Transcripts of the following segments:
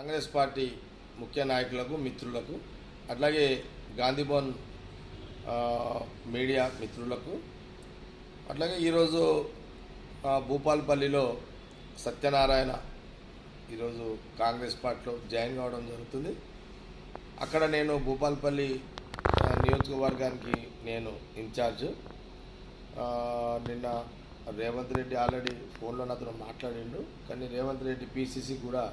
Congress party ముఖ్య నాయకులకు మిత్రులకు అట్లాగే గాంధీభవన్ మీడియా మిత్రులకు అట్లాగే ఈరోజు భూపాల్పల్లిలో సత్యనారాయణ ఈరోజు కాంగ్రెస్ పార్టీలో జాయిన్ కావడం జరుగుతుంది. అక్కడ నేను భూపాల్పల్లి నియోజకవర్గానికి నేను ఇన్ఛార్జ్. నిన్న రేవంత్ రెడ్డి ఆల్రెడీ ఫోన్లో నాతో మాట్లాడిండు. కానీ రేవంత్ రెడ్డి పీసీసీ కూడా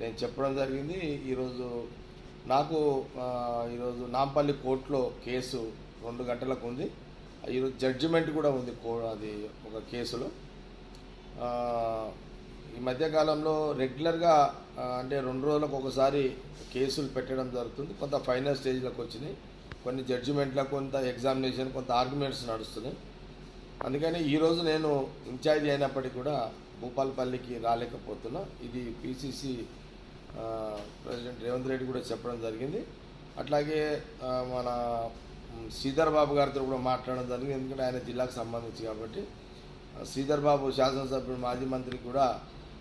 నేను చెప్పడం జరిగింది. ఈరోజు నాకు ఈరోజు నాంపల్లి కోర్టులో కేసు రెండు గంటలకు ఉంది. ఈరోజు జడ్జిమెంట్ కూడా ఉంది కో అది ఒక కేసులో. ఈ మధ్యకాలంలో రెగ్యులర్గా అంటే రెండు రోజులకు ఒకసారి కేసులు పెట్టడం జరుగుతుంది. కొంత ఫైనల్ స్టేజ్లోకి వచ్చినాయి. కొన్ని జడ్జిమెంట్లో కొంత ఎగ్జామినేషన్ కొంత ఆర్గ్యుమెంట్స్ నడుస్తున్నాయి. అందుకని ఈరోజు నేను ఇన్ఛార్జ్ అయినప్పటికీ కూడా భూపాలపల్లికి రాలేకపోతున్నా. ఇది పిసిసి ప్రెసిడెంట్ రేవంత్ రెడ్డి కూడా చెప్పడం జరిగింది. అట్లాగే మన శ్రీధర్ బాబు గారితో కూడా మాట్లాడడం జరిగింది. ఎందుకంటే ఆయన జిల్లాకు సంబంధించి కాబట్టి. ఆ, శ్రీధర్ బాబు శాసనసభ్యుడు మాజీ మంత్రి కూడా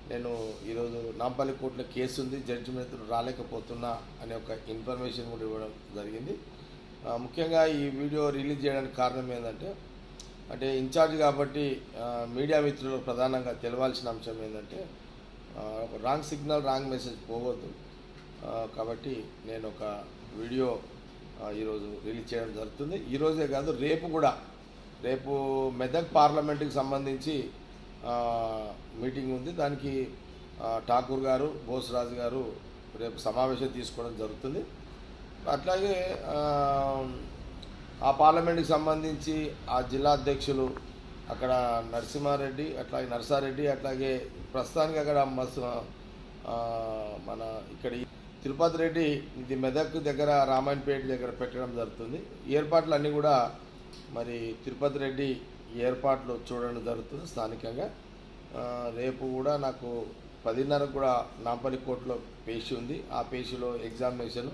నేను ఈరోజు నాంపల్లి కోర్టులో కేసు ఉంది. జడ్జిమెంట్ రాలేకపోతున్నా అనే ఒక ఇన్ఫర్మేషన్ కూడా ఇవ్వడం జరిగింది. ముఖ్యంగా ఈ వీడియో రిలీజ్ చేయడానికి కారణం ఏంటంటే అంటే ఇన్ఛార్జ్ కాబట్టి మీడియా మిత్రులు ప్రధానంగా తెలవాల్సిన అంశం ఏంటంటే రాంగ్ సిగ్నల్ రాంగ్ మెసేజ్ పోవద్దు. కాబట్టి నేను ఒక వీడియో ఈరోజు రిలీజ్ చేయడం జరుగుతుంది. ఈరోజే కాదు రేపు కూడా. రేపు మెదక్ పార్లమెంటుకి సంబంధించి మీటింగ్ ఉంది. దానికి ఠాకూర్ గారు బోసరాజు గారు రేపు సమావేశం తీసుకోవడం జరుగుతుంది. అట్లాగే ఆ పార్లమెంట్కి సంబంధించి ఆ జిల్లా అధ్యక్షులు అక్కడ నరసింహారెడ్డి అట్లాగే నరసారెడ్డి అట్లాగే ప్రస్తుతానికి అక్కడ మస్ మన ఇక్కడ తిరుపతి రెడ్డి ఇది మెదక్ దగ్గర రామాయణపేట దగ్గర పెట్టడం జరుగుతుంది. ఏర్పాట్లు అన్నీ కూడా మరి తిరుపతి రెడ్డి ఏర్పాట్లు చూడడం జరుగుతుంది స్థానికంగా. రేపు కూడా నాకు పదిన్నరకు కూడా నాంపల్లి కోర్టులో పేషి ఉంది. ఆ పేషిలో ఎగ్జామినేషన్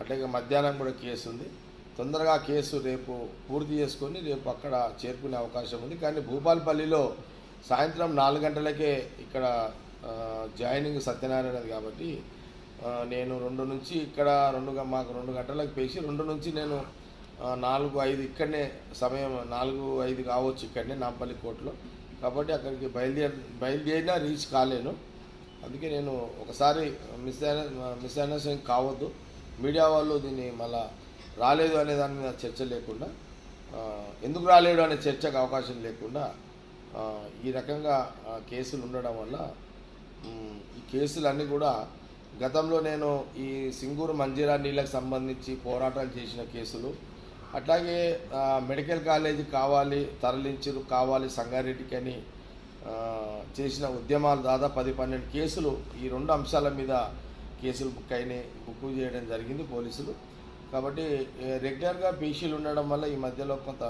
అట్లాగే మధ్యాహ్నం కూడా కేసు ఉంది తొందరగా కేసు రేపు పూర్తి చేసుకొని రేపు అక్కడ చేరుకునే అవకాశం ఉంది. కానీ భూపాల్పల్లిలో సాయంత్రం నాలుగు గంటలకే ఇక్కడ జాయినింగ్ సత్యనారాయణది కాబట్టి నేను రెండు నుంచి ఇక్కడ రెండు మాకు రెండు గంటలకు పేసి రెండు నుంచి నేను నాలుగు ఐదు ఇక్కడనే సమయం నాలుగు ఐదు కావచ్చు ఇక్కడనే నాంపల్లి కోర్టులో. కాబట్టి అక్కడికి బయలుదేరి బయలుదేరినా రీచ్ కాలేను. అందుకే నేను ఒకసారి మిస్ అయిన మిస్ అండర్స్టాండింగ్ కావద్దు. మీడియా వాళ్ళు దీన్ని మళ్ళా రాలేదు అనే దాని మీద చర్చ లేకుండా ఎందుకు రాలేడు అనే చర్చకు అవకాశం లేకుండా ఈ రకంగా కేసులు ఉండడం వల్ల ఈ కేసులన్నీ కూడా గతంలో నేను ఈ సింగూరు మంజీరా నీళ్ళకి సంబంధించి పోరాటాలు చేసిన కేసులు అట్లాగే మెడికల్ కాలేజీ కావాలి తరలించరు కావాలి సంగారెడ్డికి అని చేసిన ఉద్యమాలు దాదాపు పది పన్నెండు కేసులు ఈ రెండు అంశాల మీద కేసులు బుక్ అయినాయి బుక్ చేయడం జరిగింది పోలీసులు. కాబట్టి రెగ్యులర్గా బీసీలు ఉండడం వల్ల ఈ మధ్యలో కొంత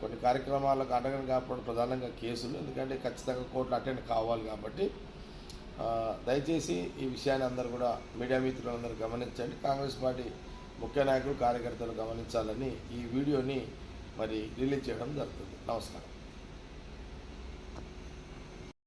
కొన్ని కార్యక్రమాలకు అడగడం కాకపోవడం ప్రధానంగా కేసులు. ఎందుకంటే ఖచ్చితంగా కోర్టులు అటెండ్ కావాలి కాబట్టి దయచేసి ఈ విషయాన్ని అందరూ కూడా మీడియా మిత్రులందరూ గమనించండి. కాంగ్రెస్ పార్టీ ముఖ్య నాయకులు కార్యకర్తలు గమనించాలని ఈ వీడియోని మరి రిలీజ్ చేయడం జరుగుతుంది. నమస్కారం.